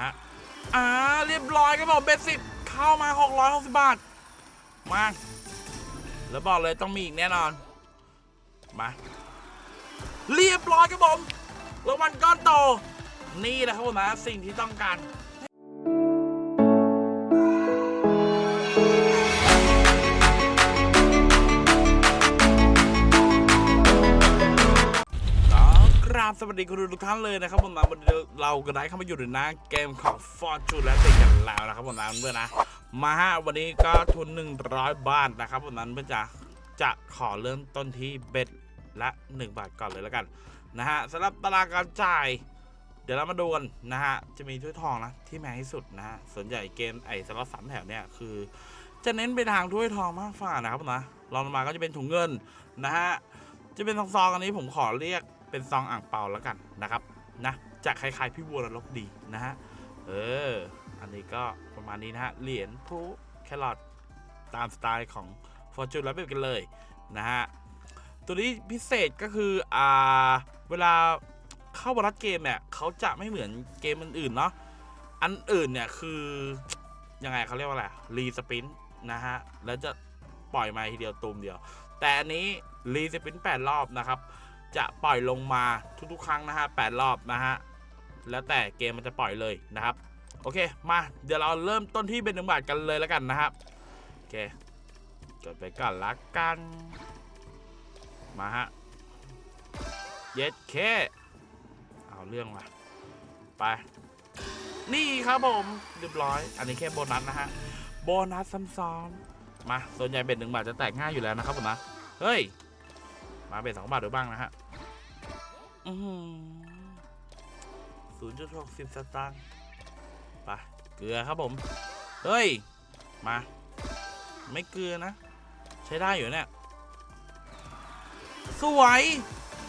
อะอ่าเรียบร้อยครับผมเบสสิบเข้ามา 660 บาท มา แล้วบอกเลยต้องมีอีกแน่นอน มา เรียบร้อยครับผมรางวัลก้อนโต นี่แหละครับผมนะสิ่งที่ต้องการ ราบสวัสดีคุณทุกท่านเลยนะครับผมนะวันนี้เราก็ได้เข้ามาอยู่ในหน้าเกมของ Fortune และติดกันแล้วนะครับผมนะเพื่อนนะมาฮะวันนี้ก็ทุน 100 บาทนะครับผมนั้นเพื่อนจะจะขอเริ่มต้นที่เบ็ดละ 1 บาทก่อนเลยแล้วกันนะฮะสำหรับตารางการจ่าย เดี๋ยวเรามาดูกันนะฮะจะมีถ้วยทองนะที่แพงที่สุดนะฮะส่วนใหญ่เกมไอ้สล็อตสามแถวเนี่ยคือ จะเน้นไปทางถ้วยทองมากฝ่านะครับนะรองลงมาก็จะเป็นถุงเงินนะฮะจะเป็นซองๆอันนี้ผมขอเรียก เป็นซองอ่างเปาแล้วกันนะครับนะจะคล้ายๆพี่วัวลบดีนะฮะเอออันนี้ก็ประมาณนี้นะฮะเหรียญผู้แครอทตามสไตล์ของ Fortune แล้วไปกันเลยนะฮะตัวนี้พิเศษก็คืออ่าเวลาเข้าบรัดเกมเนี่ยเขาจะไม่เหมือนเกมอื่นๆเนาะอันอื่นเนี่ยคือยังไงเขาเรียกว่าอะไรรีสปินนะฮะแล้วจะปล่อยมาทีเดียวตูมเดียว แต่อันนี้รีสปินแปดรอบนะครับ จะปล่อยลงมาทุกๆ ครั้งนะฮะแปดรอบนะฮะแล้วแต่เกมมันจะปล่อยเลยนะครับโอเคมาเดี๋ยวเราเริ่มต้นที่เป็นหนึ่งบาทกันเลยแล้วกันนะครับโอเคกดไปก่อนละกันมาฮะเย็ดเคเอาเรื่องว่ะไปนี่ครับผมเรียบร้อย อันนี้แค่โบนัสนะฮะโบนัสซ้ำๆมาส่วนใหญ่เบ็ดหนึ่งบาทจะแตกง่ายอยู่แล้วนะครับผมนะเฮ้ยมาเบ็ดสองบาทดูบ้างนะฮะ ศูนย์จุดหกสิบสตางค์ไปเกลือครับผม เฮ้ย มา ไม่เกลือนะ ใช้ได้อยู่เนี่ย สวย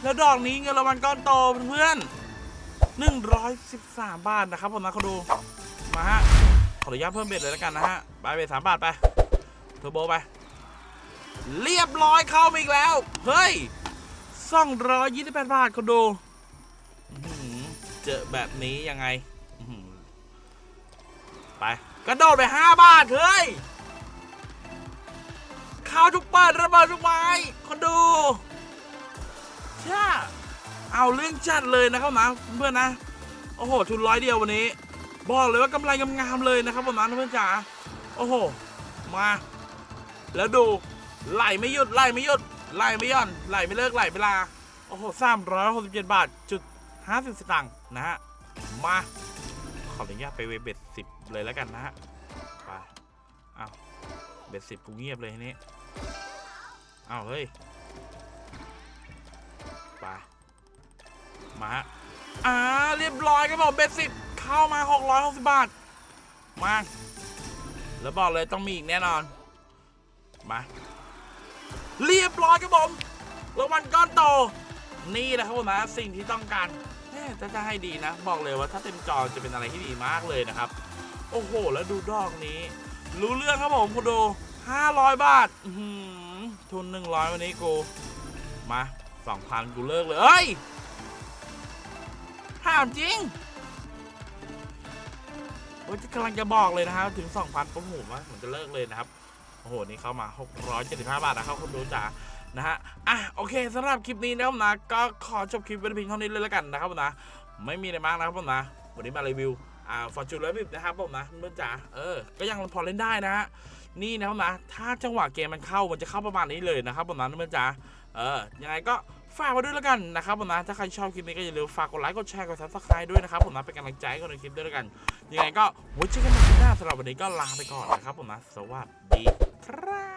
แล้วดอกนี้เงินรางวัลก้อนโตเพื่อนๆ113บาทนะครับผมนะเขาดู มาฮะ ขออนุญาตเพิ่มเบ็ดเลยแล้วกันนะฮะ ไปเบ็ดสามบาทไปเทอร์โบไป เรียบร้อยเข้ามาอีกแล้ว เฮ้ย 228 บาทคนดูเจอแบบนี้ยังไงไป กระโดดไป 5 บาท เฮ้ยข้าวทุกเปิดระเบิดทุกไม้คนดูเช่าเอาเรื่องจัดเลยนะครับนะเพื่อนนะ โอ้โห ทุนร้อยเดียววันนี้ บอกเลยว่ากำไรงามๆเลยนะครับผมนะเพื่อนจ๋าโอ้โห มา แล้วดูไหลไม่หยุดไหลไม่หยุด ไหลไม่ย่อนไหลไม่เลิกไหลไม่ลา โอ้โหสามร้อยหกสิบเจ็ดบาทจุดห้าสิบสตางค์นะฮะ มา ขออนุญาตไปเวเบ็ดสิบเลยแล้วกันนะฮะ ไปอ้าวเบ็ดสิบกูเงียบเลยทีนี้อ้าวเฮ้ย ไป มาฮะอ่าเรียบร้อยครับผมเบ็ดสิบเข้ามา660บาท มา แล้วบอกเลยต้องมีอีกแน่นอน มา เรียบร้อยครับผมรางวัลก้อนโต นี่แหละครับผมนะสิ่งที่ต้องการแม่จะให้ดีนะ บอกเลยว่าถ้าเต็มจอจะเป็นอะไรที่ดีมากเลยนะครับ โอ้โห แล้วดูดอกนี้ รู้เรื่องครับผมคุณดู500 บาทอื้อหือทุน 100 วันนี้กู มา 2,000 กูเลิกเลยเฮ้ยถามจริงโอ้ยกำลังจะบอกเลยนะครับ ถึง 2,000ปุ๊บหูว่าเหมือนจะเลิกเลยนะครับ อ้โห นี่เข้ามา 675 บาทนะครับคุณดูจ๋านะฮะ อะ โอเคสำหรับคลิปนี้นะครับนะ ก็ขอจบคลิปไว้เพียงเท่านี้เลยแล้วกันนะครับผมนะ ไม่มีอะไรมากนะครับผมนะ วันนี้มารีวิว อ่าฟอร์จูนร้อยบิบนะครับผมนะเพื่อนจ๋า เออ ก็ยังพอเล่นได้นะฮะ นี่นะครับนะ ถ้าจังหวะเกมมันเข้า มันจะเข้าประมาณนี้เลยนะครับผมนะเพื่อนจ๋า เออ ยังไงก็ฝากไว้ด้วยแล้วกันนะครับผมนะ ถ้าใครชอบคลิปนี้ก็อย่าลืมฝากกดไลค์ กดแชร์ กดซับสไครต์ด้วยนะครับผมนะ เป็นกำลังใจให้กับในคลิปด้วยแล้วกัน ยังไงก็ไว้เจอกันใหม่คลิปหน้าสำหรับวันนี้ก็ลาไปก่อนนะครับผมนะ สวัส ดีครับ